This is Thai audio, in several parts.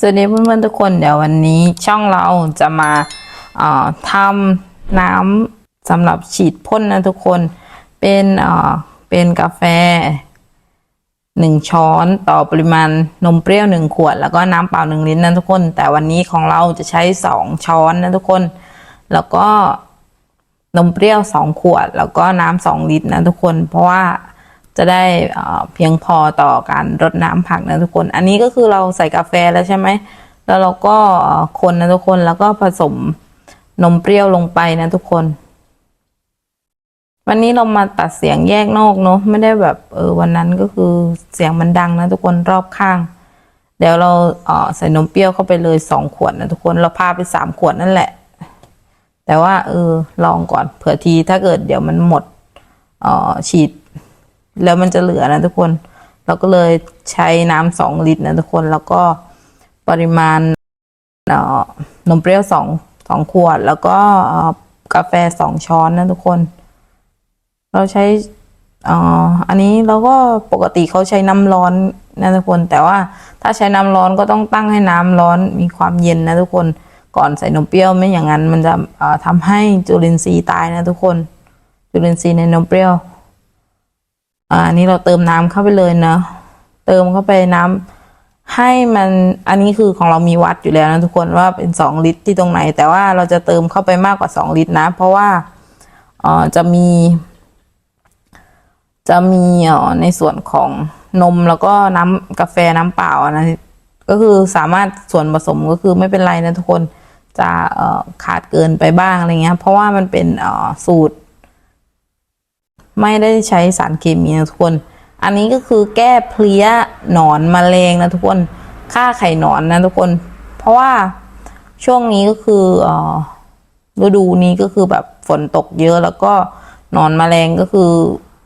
สวัสดีเพื่อนๆทุกคนเดี๋ยววันนี้ช่องเราจะมาทำน้ำสำหรับฉีดพ่นนะทุกคนเป็นเป็นกาแฟหนึ่งช้อนต่อปริมาณนมเปรี้ยวหนึ่งขวด แล้วก็น้ำเปล่าหนึ่งลิตรนะทุกคน แต่วันนี้ของเราจะใช้สองช้อนนะทุกคน แล้วก็นมเปรี้ยวสองขวด แล้วก็น้ำสองลิตรนะทุกคน เพราะว่า จะได้เพียงพอต่อการรดน้ำผักนะทุกคน อันนี้ก็คือเราใส่กาแฟแล้วใช่ไหม แล้วเราก็คนนะทุกคน แล้วก็ผสมนมเปรี้ยวลงไปนะทุกคน วันนี้เรามาตัดเสียงแยกนอกเนาะ ไม่ได้แบบเออวันนั้นก็คือเสียงมันดังนะทุกคนรอบข้าง เดี๋ยวเราเออใส่นมเปรี้ยวเข้าไปเลยสองขวดนะทุกคน เราพาไปสามขวดนั่นแหละ แต่ว่าเออลองก่อนเผื่อทีถ้าเกิดเดี๋ยวมันหมดเออฉีด แล้วมันจะเหลือนะทุกคน เราก็เลยใช้น้ำสองลิตรนะทุกคนแล้วก็ปริมาณเอ่อนมเปรี้ยวสองสองขวด แล้วก็เอ่อกาแฟสองช้อนนะทุกคน เราใช้อ่ออันนี้เราก็ปกติเขาใช้น้ำร้อนนะทุกคน แต่ว่าถ้าใช้น้ำร้อนก็ต้องตั้งให้น้ำร้อนมีความเย็นนะทุกคนก่อนใส่นมเปรี้ยวไม่อย่างนั้นมันจะทำให้จุลินทรีย์ตายนะทุกคน จุลินทรีย์ในนมเปรี้ยว อันนี้เราเติมน้ำเข้าไปเลยเนอะเติมเข้าไปน้ำให้มันอันนี้คือของเรามีวัดอยู่แล้วนะทุกคนว่าเป็นสองลิตรที่ตรงไหน แต่ว่าเราจะเติมเข้าไปมากกว่าสองลิตรนะ เพราะว่าเอ่อจะมี จะมีอ่อในส่วนของนมแล้วก็น้ำกาแฟน้ำเปล่านะก็คือสามารถส่วนผสมก็คือไม่เป็นไรนะทุกคนจะเออขาดเกินไปบ้างอะไรเงี้ย เพราะว่ามันเป็นออสูตร ไม่ได้ใช้สารเคมีนะทุกคน อันนี้ก็คือแก้เพลี้ยหนอนมแมลงนะทุกคนฆ่าไข่หนอนนะทุกคน เพราะว่าช่วงนี้ก็คืออฤดูนี้ก็คือแบบฝนตกเยอะแล้วก็หนอนมแมลงก็คือ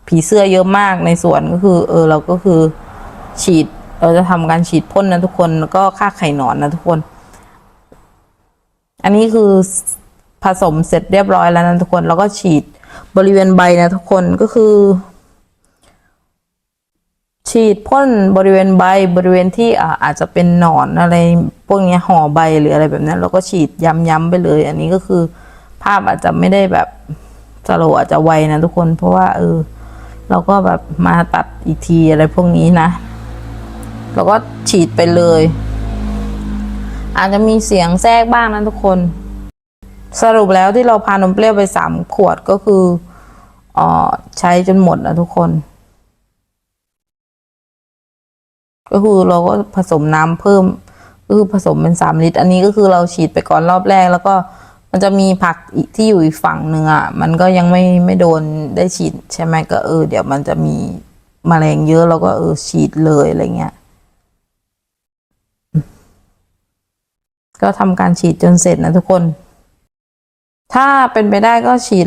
ผีเสื้อเยอะมากในสวนก็คือ เออเราก็คือฉีดเราจะทำการฉีดพ่นนะทุกคนแล้วก็ฆ่าไข่หนอนนะทุกคน อันนี้คือผสมเสร็จเรียบร้อยแล้วนะทุกคน แล้วก็ฉีด บริเวณใบนะทุกคนก็คือ ฉีดพ่นบริเวณใบบริเวณที่อาจจะเป็นหนอนอะไรพวกนี้ห่อใบหรืออะไรแบบนั้นเราก็ฉีดย้ำๆไปเลย อันนี้ก็คือ ภาพอาจจะไม่ได้แบบสโลอาจจะไวนะทุกคนเพราะว่า เออ เราก็แบบมาตัดอีกทีอะไรพวกนี้นะเราก็ฉีดไปเลย อาจจะมีเสียงแทรกบ้างนะทุกคน สรุปแล้วที่เราพานมเปรี้ยวไปสามขวดก็คือออใช้จนหมดนะทุกคน ก็คือเราก็ผสมน้ำเพิ่มก็คือผสมเป็นสามลิตร อันนี้ก็คือเราฉีดไปก่อนรอบแรก แล้วก็มันจะมีผักที่อยู่อีกฝั่งหนึ่งอะ มันก็ยังไม่ไม่โดนได้ฉีดใช่ไหมก็เออ เดี๋ยวมันจะมีมแมลงเยอะเราก็เออฉีดเลยอะไรเงี้ยก็ทำการฉีดจนเสร็จนะทุกคน ถ้าเป็นไปได้ก็ฉีด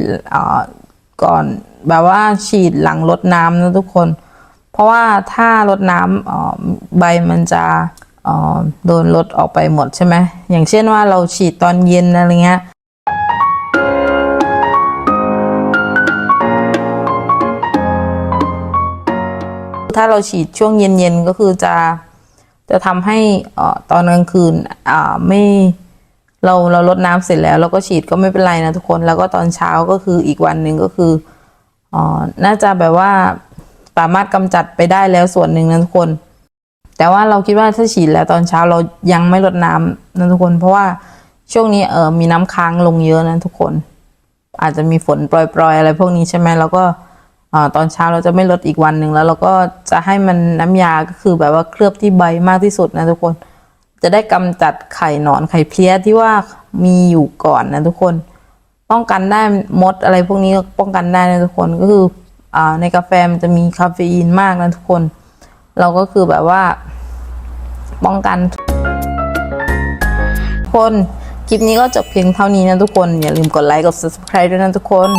ก่อนแบบว่าฉีดหลังรดน้ำนะทุกคน เพราะว่าถ้ารดน้ำใบมันจะโดนลดออกไปหมดใช่ไหมอย่างเช่นว่าเราฉีดตอนเย็นอะไรเงี้ยถ้าเราฉีดช่วงเย็นๆก็คือจะจะทำให้ออตอนกลางคืนไม่ เราเราลดน้ำเสร็จแล้ว เราก็ฉีดก็ไม่เป็นไรนะทุกคนแล้วก็ตอนเช้าก็คืออีกวันหนึ่งก็คืออ๋อน่าจะแบบว่าสามารถกำจัดไปได้แล้วส่วนหนึ่งนะทุกคน แต่ว่าเราคิดว่าถ้าฉีดแล้วตอนเช้าเรายังไม่ลดน้ำนะทุกคน เพราะว่าช่วงนี้เออมีน้ำค้างลงเยอะนะทุกคน อาจจะมีฝนปล่อยๆอะไรพวกนี้ใช่ไหมแล้วก็อตอนเช้าเราจะไม่ลดอีกวันหนึ่งแล้วเราก็จะให้มันน้ำยาก็คือแบบว่าเคลือบที่ใบมากที่สุดนะทุกคน จะได้กำจัดไข่หนอนไข่เพลี้ยที่ว่ามีอยู่ก่อนนะทุกคน ป้องกันได้มดอะไรพวกนี้ป้องกันได้นะทุกคนก็คืออ่าในกาแฟมันจะมีคาเฟอีนมากนะทุกคน เราก็คือแบบว่า ป้องกันทุกคนคลิปนี้ก็จบเพียงเท่านี้นะทุกคน อย่าลืมกดไลค์กด subscribe ด้วยนะทุกคน